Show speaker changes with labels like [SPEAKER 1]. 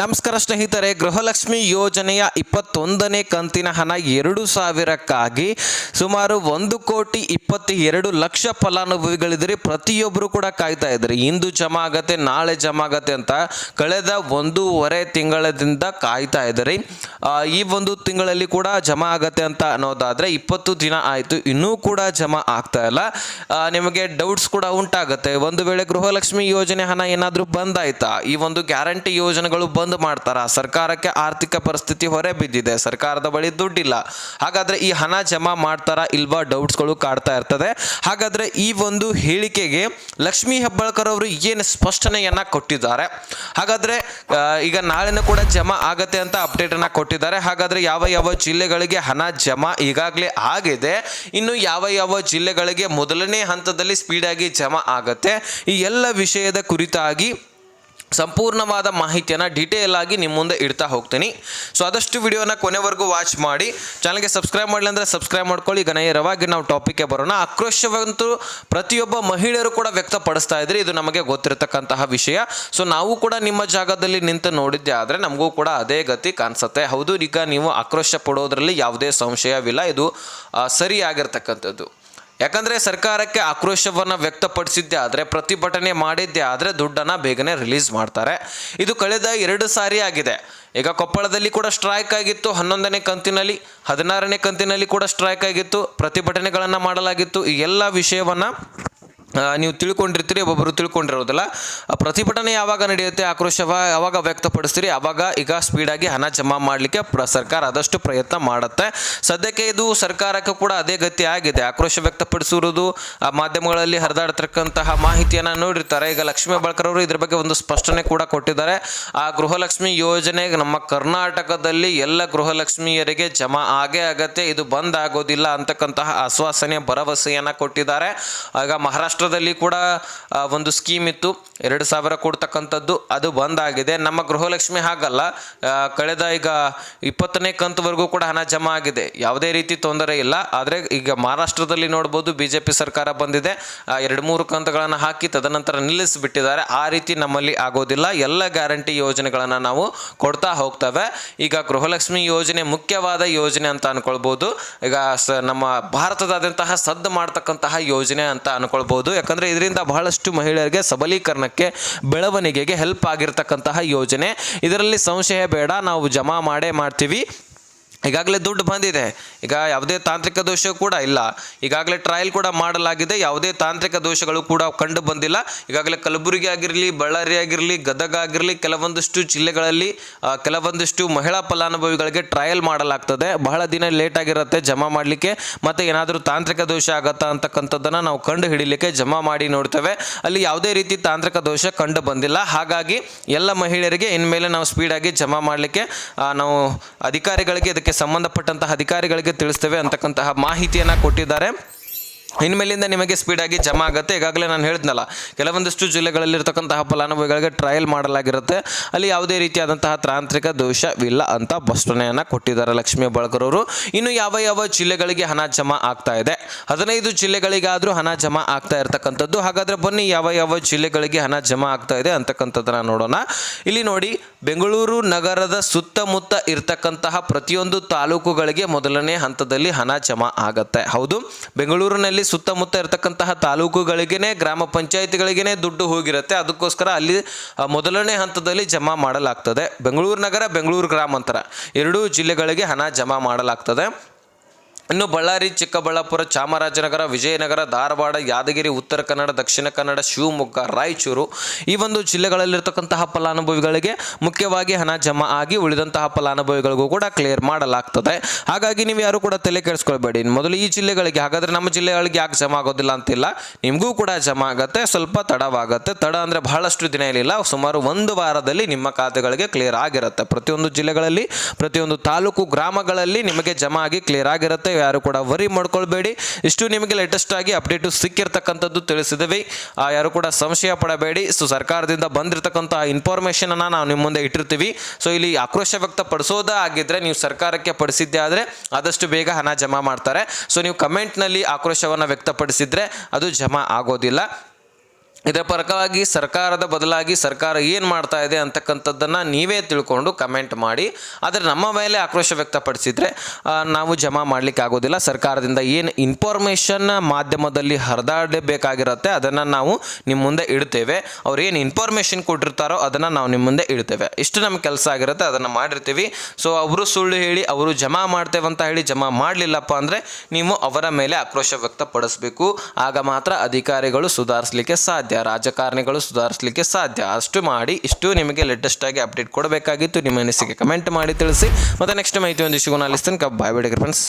[SPEAKER 1] ನಮಸ್ಕಾರ ಸ್ನೇಹಿತರೆ, ಗೃಹಲಕ್ಷ್ಮಿ ಯೋಜನೆಯ ಇಪ್ಪತ್ತೊಂದನೇ ಕಂತಿನ ಹಣ ಎರಡು ಸಾವಿರಕ್ಕಾಗಿ ಸುಮಾರು ಒಂದು ಕೋಟಿ ಇಪ್ಪತ್ತ ಎರಡು ಲಕ್ಷ ಫಲಾನುಭವಿಗಳಿದ್ರೆ ಪ್ರತಿಯೊಬ್ಬರು ಕೂಡ ಕಾಯ್ತಾ ಇದ್ರಿ ಇಂದು ಜಮಾ ಆಗತ್ತೆ ನಾಳೆ ಜಮಾ ಆಗತ್ತೆ ಅಂತ ಕಳೆದ ಒಂದೂವರೆ ತಿಂಗಳದಿಂದ ಕಾಯ್ತಾ ಇದ್ರಿ ಈ ಒಂದು ತಿಂಗಳಲ್ಲಿ ಕೂಡ ಜಮಾ ಆಗತ್ತೆ ಅಂತ ಅನ್ನೋದಾದ್ರೆ ಇಪ್ಪತ್ತು ದಿನ ಆಯಿತು, ಇನ್ನೂ ಕೂಡ ಜಮಾ ಆಗ್ತಾ ಇಲ್ಲ. ನಿಮಗೆ ಡೌಟ್ಸ್ ಕೂಡ ಉಂಟಾಗುತ್ತೆ. ಒಂದು ವೇಳೆ ಗೃಹಲಕ್ಷ್ಮಿ ಯೋಜನೆ ಹಣ ಏನಾದರೂ ಬಂದಾಯ್ತಾ? ಈ ಒಂದು ಗ್ಯಾರಂಟಿ ಯೋಜನೆಗಳು ಮಾಡ್ತಾರ. ಸರ್ಕಾರಕ್ಕೆ ಆರ್ಥಿಕ ಪರಿಸ್ಥಿತಿ ಹೊರೆ ಬಿದ್ದಿದೆ. ಸರ್ಕಾರದ ಬಳಿ ದುಡ್ಡಿಲ್ಲ. ಹಾಗಾದ್ರೆ ಈ ಹಣ ಜಮಾ ಮಾಡ್ತಾರಾ ಇಲ್ವಾ ಡೌಟ್ಸ್ಗಳು ಕಾಡ್ತಾ ಇರ್ತದೆ. ಹಾಗಾದ್ರೆ ಈ ಒಂದು ಹೇಳಿಕೆಗೆ ಲಕ್ಷ್ಮೀ ಹೆಬ್ಬಾಳ್ಕರ್ ಅವರು ಏನು ಸ್ಪಷ್ಟನೆಯನ್ನ ಕೊಟ್ಟಿದ್ದಾರೆ? ಹಾಗಾದ್ರೆ ಈಗ ನಾಳೆನೂ ಕೂಡ ಜಮಾ ಆಗತ್ತೆ ಅಂತ ಅಪ್ಡೇಟ್ ಅನ್ನ ಕೊಟ್ಟಿದ್ದಾರೆ. ಹಾಗಾದ್ರೆ ಯಾವ ಯಾವ ಜಿಲ್ಲೆಗಳಿಗೆ ಹಣ ಜಮಾ ಈಗಾಗಲೇ ಆಗಿದೆ? ಇನ್ನು ಯಾವ ಯಾವ ಜಿಲ್ಲೆಗಳಿಗೆ ಮೊದಲನೇ ಹಂತದಲ್ಲಿ ಸ್ಪೀಡಾಗಿ ಜಮಾ ಆಗತ್ತೆ? ಈ ಎಲ್ಲ ವಿಷಯದ ಕುರಿತಾಗಿ ಸಂಪೂರ್ಣವಾದ ಮಾಹಿತಿಯನ್ನು ಡೀಟೇಲ್ ಆಗಿ ನಿಮ್ಮ ಮುಂದೆ ಇಡ್ತಾ ಹೋಗ್ತೀನಿ. ಸೊ ಆದಷ್ಟು ವಿಡಿಯೋನ ಕೊನೆವರೆಗೂ ವಾಚ್ ಮಾಡಿ. ಚಾನಲ್ಗೆ ಸಬ್ಸ್ಕ್ರೈಬ್ ಮಾಡಲಿ ಅಂದರೆ ಸಬ್ಸ್ಕ್ರೈಬ್ ಮಾಡ್ಕೊಳ್ಳಿ. ಈಗ ನಾವು ಟಾಪಿಕ್ಗೆ ಬರೋಣ. ಆಕ್ರೋಶವಂತೂ ಪ್ರತಿಯೊಬ್ಬ ಮಹಿಳೆಯರು ಕೂಡ ವ್ಯಕ್ತಪಡಿಸ್ತಾ ಇದ್ರಿ ಇದು ನಮಗೆ ಗೊತ್ತಿರತಕ್ಕಂತಹ ವಿಷಯ. ಸೊ ನಾವು ಕೂಡ ನಿಮ್ಮ ಜಾಗದಲ್ಲಿ ನಿಂತು ನೋಡಿದ್ದೆ ಆದರೆ ನಮಗೂ ಕೂಡ ಅದೇ ಗತಿ ಕಾಣಿಸುತ್ತೆ. ಹೌದು, ಈಗ ನೀವು ಆಕ್ರೋಶ ಪಡೋದ್ರಲ್ಲಿ ಯಾವುದೇ ಸಂಶಯವಿಲ್ಲ. ಇದು ಸರಿಯಾಗಿರ್ತಕ್ಕಂಥದ್ದು. ಯಾಕಂದ್ರೆ ಸರ್ಕಾರಕ್ಕೆ ಆಕ್ರೋಶವನ್ನು ವ್ಯಕ್ತಪಡಿಸಿದ್ದೆ ಆದರೆ, ಪ್ರತಿಭಟನೆ ಮಾಡಿದ್ದೆ ಆದರೆ ದುಡ್ಡನ್ನು ಬೇಗನೆ ರಿಲೀಸ್ ಮಾಡ್ತಾರೆ. ಇದು ಕಳೆದ ಎರಡು ಸಾರಿ ಆಗಿದೆ. ಈಗ ಕೊಪ್ಪಳದಲ್ಲಿ ಕೂಡ ಸ್ಟ್ರೈಕ್ ಆಗಿತ್ತು. ಹನ್ನೊಂದನೇ ಕಂತಿನಲ್ಲಿ, ಹದಿನಾರನೇ ಕಂತಿನಲ್ಲಿ ಕೂಡ ಸ್ಟ್ರೈಕ್ ಆಗಿತ್ತು. ಪ್ರತಿಭಟನೆಗಳನ್ನು ಮಾಡಲಾಗಿತ್ತು. ಈ ಎಲ್ಲ ವಿಷಯವನ್ನು ನೀವು ತಿಳ್ಕೊಂಡಿರ್ತೀರಿ ಒಬ್ಬೊಬ್ಬರು ತಿಳ್ಕೊಂಡಿರೋದಿಲ್ಲ. ಪ್ರತಿಭಟನೆ ಯಾವಾಗ ನಡೆಯುತ್ತೆ ಆಕ್ರೋಶವ ಯಾವಾಗ ವ್ಯಕ್ತಪಡಿಸ್ತೀರಿ, ಅವಾಗ ಈಗ ಸ್ಪೀಡಾಗಿ ಹಣ ಜಮಾ ಮಾಡಲಿಕ್ಕೆ ಸರ್ಕಾರ ಆದಷ್ಟು ಪ್ರಯತ್ನ ಮಾಡುತ್ತೆ. ಸದ್ಯಕ್ಕೆ ಇದು ಸರ್ಕಾರಕ್ಕೆ ಕೂಡ ಅದೇ ಗತಿ ಆಗಿದೆ. ಆಕ್ರೋಶ ವ್ಯಕ್ತಪಡಿಸಿರುವುದು ಆ, ಮಾಧ್ಯಮಗಳಲ್ಲಿ ಹರಿದಾಡ್ತಿರ್ತಕ್ಕಂತಹ ಮಾಹಿತಿಯನ್ನು ನೋಡಿರ್ತಾರೆ. ಈಗ ಲಕ್ಷ್ಮೀ ಬಳ್ಕರ್ ಅವರು ಇದ್ರ ಬಗ್ಗೆ ಒಂದು ಸ್ಪಷ್ಟನೆ ಕೂಡ ಕೊಟ್ಟಿದ್ದಾರೆ. ಆ, ಗೃಹಲಕ್ಷ್ಮಿ ಯೋಜನೆ ನಮ್ಮ ಕರ್ನಾಟಕದಲ್ಲಿ ಎಲ್ಲ ಗೃಹಲಕ್ಷ್ಮಿಯರಿಗೆ ಜಮಾ ಆಗೇ ಆಗತ್ತೆ. ಇದು ಬಂದ್ ಆಗೋದಿಲ್ಲ ಅಂತಕ್ಕಂತಹ ಆಶ್ವಾಸನೆ, ಭರವಸೆಯನ್ನು ಕೊಟ್ಟಿದ್ದಾರೆ. ಆಗ ಮಹಾರಾಷ್ಟ್ರದಲ್ಲಿ ಕೂಡ ಒಂದು ಸ್ಕೀಮ್ ಇತ್ತು. ಎರಡು ಸಾವಿರ ಕೊಡ್ತಕ್ಕಂಥದ್ದು ಅದು ಬಂದ್ ಆಗಿದೆ ನಮ್ಮ ಗೃಹಲಕ್ಷ್ಮಿ ಹಾಗಲ್ಲ. ಕಳೆದ ಈಗ ಇಪ್ಪತ್ತನೇ ಕಂತುವರೆಗೂ ಕೂಡ ಹಣ ಜಮಾ ಆಗಿದೆ. ಯಾವುದೇ ರೀತಿ ತೊಂದರೆ ಇಲ್ಲ. ಆದರೆ ಈಗ ಮಹಾರಾಷ್ಟ್ರದಲ್ಲಿ ನೋಡ್ಬೋದು ಬಿ ಸರ್ಕಾರ ಬಂದಿದೆ. ಎರಡು ಮೂರು ಕಂತುಗಳನ್ನು ಹಾಕಿ ತದನಂತರ ನಿಲ್ಲಿಸಿಬಿಟ್ಟಿದ್ದಾರೆ. ಆ ರೀತಿ ನಮ್ಮಲ್ಲಿ ಆಗೋದಿಲ್ಲ. ಎಲ್ಲ ಗ್ಯಾರಂಟಿ ಯೋಜನೆಗಳನ್ನು ನಾವು ಕೊಡ್ತಾ ಹೋಗ್ತವೆ. ಈಗ ಗೃಹಲಕ್ಷ್ಮಿ ಯೋಜನೆ ಮುಖ್ಯವಾದ ಯೋಜನೆ ಅಂತ ಅನ್ಕೊಳ್ಬೋದು. ಈಗ ನಮ್ಮ ಭಾರತದಾದ್ಯಂತಹ ಸದ್ದು ಮಾಡ್ತಕ್ಕಂತಹ ಯೋಜನೆ ಅಂತ ಅನ್ಕೊಳ್ಬೋದು. ಯಾಕಂದ್ರೆ ಇದರಿಂದ ಬಹಳಷ್ಟು ಮಹಿಳೆಯರಿಗೆ ಸಬಲೀಕರಣಕ್ಕೆ, ಬೆಳವಣಿಗೆಗೆ ಹೆಲ್ಪ್ ಆಗಿರ್ತಕ್ಕಂತಹ ಯೋಜನೆ. ಇದರಲ್ಲಿ ಸಂಶಯ ಬೇಡ, ನಾವು ಜಮಾ ಮಾಡೇ ಮಾಡ್ತೀವಿ. ಈಗಾಗಲೇ ದುಡ್ಡು ಬಂದಿದೆ. ಈಗ ಯಾವುದೇ ತಾಂತ್ರಿಕ ದೋಷ ಕೂಡ ಇಲ್ಲ. ಈಗಾಗಲೇ ಟ್ರಯಲ್ ಕೂಡ ಮಾಡಲಾಗಿದೆ. ಯಾವುದೇ ತಾಂತ್ರಿಕ ದೋಷಗಳು ಕೂಡ ಕಂಡು ಬಂದಿಲ್ಲ. ಈಗಾಗಲೇ ಕಲಬುರಗಿ ಆಗಿರಲಿ, ಬಳ್ಳಾರಿ ಆಗಿರಲಿ, ಗದಗ ಆಗಿರಲಿ, ಕೆಲವೊಂದಿಷ್ಟು ಜಿಲ್ಲೆಗಳಲ್ಲಿ ಕೆಲವೊಂದಷ್ಟು ಮಹಿಳಾ ಫಲಾನುಭವಿಗಳಿಗೆ ಟ್ರಯಲ್ ಮಾಡಲಾಗ್ತದೆ. ಬಹಳ ದಿನ ಲೇಟ್ ಆಗಿರುತ್ತೆ ಜಮಾ ಮಾಡಲಿಕ್ಕೆ. ಮತ್ತು ಏನಾದರೂ ತಾಂತ್ರಿಕ ದೋಷ ಆಗತ್ತಾ ಅಂತಕ್ಕಂಥದ್ದನ್ನು ನಾವು ಕಂಡು ಹಿಡಿಲಿಕ್ಕೆ ಜಮಾ ಮಾಡಿ ನೋಡ್ತೇವೆ. ಅಲ್ಲಿ ಯಾವುದೇ ರೀತಿ ತಾಂತ್ರಿಕ ದೋಷ ಕಂಡು ಬಂದಿಲ್ಲ. ಹಾಗಾಗಿ ಎಲ್ಲ ಮಹಿಳೆಯರಿಗೆ ಇನ್ಮೇಲೆ ನಾವು ಸ್ಪೀಡಾಗಿ ಜಮಾ ಮಾಡಲಿಕ್ಕೆ ನಾವು ಅಧಿಕಾರಿಗಳಿಗೆ ಇದಕ್ಕೆ ಸಂಬಂಧಪಟ್ಟಂತಹ ಅಧಿಕಾರಿಗಳಿಗೆ ತಿಳಿಸ್ತೇವೆ ಅಂತಕ್ಕಂತಹ ಮಾಹಿತಿಯನ್ನು ಕೊಟ್ಟಿದ್ದಾರೆ. ಇನ್ಮೇಲಿಂದ ನಿಮಗೆ ಸ್ಪೀಡಾಗಿ ಜಮಾ ಆಗುತ್ತೆ. ಈಗಾಗಲೇ ನಾನು ಹೇಳಿದ್ನಲ್ಲ, ಕೆಲವೊಂದಿಷ್ಟು ಜಿಲ್ಲೆಗಳಲ್ಲಿರ್ತಕ್ಕಂತಹ ಫಲಾನುಭವಿಗಳಿಗೆ ಟ್ರಯಲ್ ಮಾಡಲಾಗಿರುತ್ತೆ. ಅಲ್ಲಿ ಯಾವುದೇ ರೀತಿಯಾದಂತಹ ತಾಂತ್ರಿಕ ದೋಷವಿಲ್ಲ ಅಂತ ಸ್ಪಷ್ಟನೆಯನ್ನು ಕೊಟ್ಟಿದ್ದಾರೆ ಲಕ್ಷ್ಮೀ ಬಳಕರವರು. ಇನ್ನು ಯಾವ ಯಾವ ಜಿಲ್ಲೆಗಳಿಗೆ ಹಣ ಜಮಾ ಆಗ್ತಾ ಇದೆ? ಹದಿನೈದು ಜಿಲ್ಲೆಗಳಿಗಾದರೂ ಹಣ ಜಮಾ ಆಗ್ತಾ ಇರತಕ್ಕಂಥದ್ದು. ಹಾಗಾದರೆ ಬನ್ನಿ ಯಾವ ಯಾವ ಜಿಲ್ಲೆಗಳಿಗೆ ಹಣ ಜಮಾ ಆಗ್ತಾ ಇದೆ ಅಂತಕ್ಕಂಥದ್ದನ್ನು ನೋಡೋಣ. ಇಲ್ಲಿ ನೋಡಿ ಬೆಂಗಳೂರು ನಗರದ ಸುತ್ತಮುತ್ತ ಇರ್ತಕ್ಕಂತಹ ಪ್ರತಿಯೊಂದು ತಾಲೂಕುಗಳಿಗೆ ಮೊದಲನೇ ಹಂತದಲ್ಲಿ ಹಣ ಜಮಾ ಆಗತ್ತೆ. ಹೌದು, ಬೆಂಗಳೂರಿನಲ್ಲಿ ಸುತ್ತಮುತ್ತ ಇರತಕ್ಕಂತಹ ತಾಲೂಕುಗಳಿಗೇನೆ, ಗ್ರಾಮ ಪಂಚಾಯತ್ಗಳಿಗೇನೆ ದುಡ್ಡು ಹೋಗಿರುತ್ತೆ. ಅದಕ್ಕೋಸ್ಕರ ಅಲ್ಲಿ ಮೊದಲನೇ ಹಂತದಲ್ಲಿ ಜಮಾ ಮಾಡಲಾಗ್ತದೆ. ಬೆಂಗಳೂರು ನಗರ, ಬೆಂಗಳೂರು ಗ್ರಾಮಾಂತರ. ಎರಡೂ ಜಿಲ್ಲೆಗಳಿಗೆ ಹಣ ಜಮಾ ಮಾಡಲಾಗ್ತದೆ. ಇನ್ನು ಬಳ್ಳಾರಿ, ಚಿಕ್ಕಬಳ್ಳಾಪುರ, ಚಾಮರಾಜನಗರ, ವಿಜಯನಗರ, ಧಾರವಾಡ, ಯಾದಗಿರಿ, ಉತ್ತರ ಕನ್ನಡ, ದಕ್ಷಿಣ ಕನ್ನಡ, ಶಿವಮೊಗ್ಗ, ರಾಯಚೂರು ಈ ಒಂದು ಜಿಲ್ಲೆಗಳಲ್ಲಿರ್ತಕ್ಕಂತಹ ಫಲಾನುಭವಿಗಳಿಗೆ ಮುಖ್ಯವಾಗಿ ಹಣ ಜಮಾ ಆಗಿ ಉಳಿದಂತಹ ಫಲಾನುಭವಿಗಳಿಗೂ ಕೂಡ ಕ್ಲಿಯರ್ ಮಾಡಲಾಗ್ತದೆ. ಹಾಗಾಗಿ ನೀವು ಯಾರು ಕೂಡ ತಲೆ ಕೆಡಿಸ್ಕೊಳ್ಬೇಡಿ. ಮೊದಲು ಈ ಜಿಲ್ಲೆಗಳಿಗೆ, ಹಾಗಾದ್ರೆ ನಮ್ಮ ಜಿಲ್ಲೆಗಳಿಗೆ ಯಾಕೆ ಜಮಾ ಆಗೋದಿಲ್ಲ ಅಂತಿಲ್ಲ. ನಿಮಗೂ ಕೂಡ ಜಮಾ ಆಗುತ್ತೆ, ಸ್ವಲ್ಪ ತಡವಾಗುತ್ತೆ. ತಡ ಅಂದರೆ ಬಹಳಷ್ಟು ದಿನ ಇರಲಿಲ್ಲ ಸುಮಾರು ಒಂದು ವಾರದಲ್ಲಿ ನಿಮ್ಮ ಖಾತೆಗಳಿಗೆ ಕ್ಲಿಯರ್ ಆಗಿರುತ್ತೆ. ಪ್ರತಿಯೊಂದು ಜಿಲ್ಲೆಗಳಲ್ಲಿ, ಪ್ರತಿಯೊಂದು ತಾಲೂಕು, ಗ್ರಾಮಗಳಲ್ಲಿ ನಿಮಗೆ ಜಮಾ ಆಗಿ ಕ್ಲಿಯರ್ ಆಗಿರುತ್ತೆ. ಯಾರು ಕೂಡ ವರಿ ಮಾಡ್ಕೊಳ್ಬೇಡಿ. ಇಷ್ಟು ನಿಮಗೆ ಲೇಟೆಸ್ಟ್ ಆಗಿ ಅಪ್ಡೇಟು ಸಿಕ್ಕಿರ್ತಕ್ಕಂಥದ್ದು ತಿಳಿಸಿದ್ವಿ. ಆ, ಯಾರು ಕೂಡ ಸಂಶಯ ಪಡಬೇಡಿ. ಸೊ ಸರ್ಕಾರದಿಂದ ಬಂದಿರತಕ್ಕಂತಹ ಇನ್ಫಾರ್ಮೇಷನ್ ಅನ್ನ ನಾವು ನಿಮ್ಮ ಮುಂದೆ ಇಟ್ಟಿರ್ತೀವಿ. ಸೊ ಇಲ್ಲಿ ಆಕ್ರೋಶ ವ್ಯಕ್ತಪಡಿಸೋದೇ ಆಗಿದ್ರೆ ನೀವು ಸರ್ಕಾರಕ್ಕೆ ಪಡಿಸಿದ್ದೆ ಆದರೆ ಆದಷ್ಟು ಬೇಗ ಹಣ ಜಮಾ ಮಾಡ್ತಾರೆ. ಸೊ ನೀವು ಕಮೆಂಟ್ನಲ್ಲಿ ಆಕ್ರೋಶವನ್ನು ವ್ಯಕ್ತಪಡಿಸಿದ್ರೆ ಅದು ಜಮಾ ಆಗೋದಿಲ್ಲ. ಇದರ ಪರವಾಗಿ ಸರ್ಕಾರದ ಬದಲಾಗಿ ಸರ್ಕಾರ ಏನು ಮಾಡ್ತಾ ಇದೆ ಅಂತಕ್ಕಂಥದ್ದನ್ನು ನೀವೇ ತಿಳ್ಕೊಂಡು ಕಮೆಂಟ್ ಮಾಡಿ, ಆದರೆ ನಮ್ಮ ಮೇಲೆ ಆಕ್ರೋಶ ವ್ಯಕ್ತಪಡಿಸಿದರೆ ನಾವು ಜಮಾ ಮಾಡಲಿಕ್ಕೆ ಆಗೋದಿಲ್ಲ. ಸರ್ಕಾರದಿಂದ ಏನು ಇನ್ಫಾರ್ಮೇಷನ್ ಮಾಧ್ಯಮದಲ್ಲಿ ಹರಿದಾಡಬೇಕಾಗಿರುತ್ತೆ ಅದನ್ನು ನಾವು ನಿಮ್ಮ ಮುಂದೆ ಇಡ್ತೇವೆ. ಅವ್ರು ಏನು ಇನ್ಫಾರ್ಮೇಷನ್ ಕೊಟ್ಟಿರ್ತಾರೋ ಅದನ್ನು ನಾವು ನಿಮ್ಮ ಮುಂದೆ ಇಡ್ತೇವೆ. ಇಷ್ಟು ನಮ್ಮ ಕೆಲಸ ಆಗಿರುತ್ತೆ, ಅದನ್ನು ಮಾಡಿರ್ತೀವಿ. ಸೊ ಅವರು ಸುಳ್ಳು ಹೇಳಿ, ಅವರು ಜಮಾ ಮಾಡ್ತೇವೆ ಅಂತ ಹೇಳಿ ಜಮಾ ಮಾಡಲಿಲ್ಲಪ್ಪ ಅಂದರೆ ನೀವು ಅವರ ಮೇಲೆ ಆಕ್ರೋಶ ವ್ಯಕ್ತಪಡಿಸಬೇಕು. ಆಗ ಮಾತ್ರ ಅಧಿಕಾರಿಗಳು ಸುಧಾರಿಸಲಿಕ್ಕೆ ಸಾಧ್ಯ. ರಾಜಕಾರಣಿಗಳು ಸುಧಾರಿಸಲಿಕ್ಕೆ ಸಾಧ್ಯ? ಅಷ್ಟು ಮಾಡಿ, ಇಷ್ಟು ನಿಮಗೆ ಲೇಟೆಸ್ಟ್ ಆಗಿ ಅಪ್ಡೇಟ್ ಕೊಡಬೇಕಾಗಿತ್ತು. ನಿಮ್ಮ ಅನಿಸಿಕೆ ಕಮೆಂಟ್ ಮಾಡಿ ತಿಳಿಸಿ. ಮತ್ತೆ ನೆಕ್ಸ್ಟ್ ಮಾಹಿತಿ ಒಂದು ಇಶ್ಯೂ ನಾಲಿಸ್ತೀನಿ ಕಬ್ ಬಾಯ್ ಫ್ರೆಂಡ್ಸ್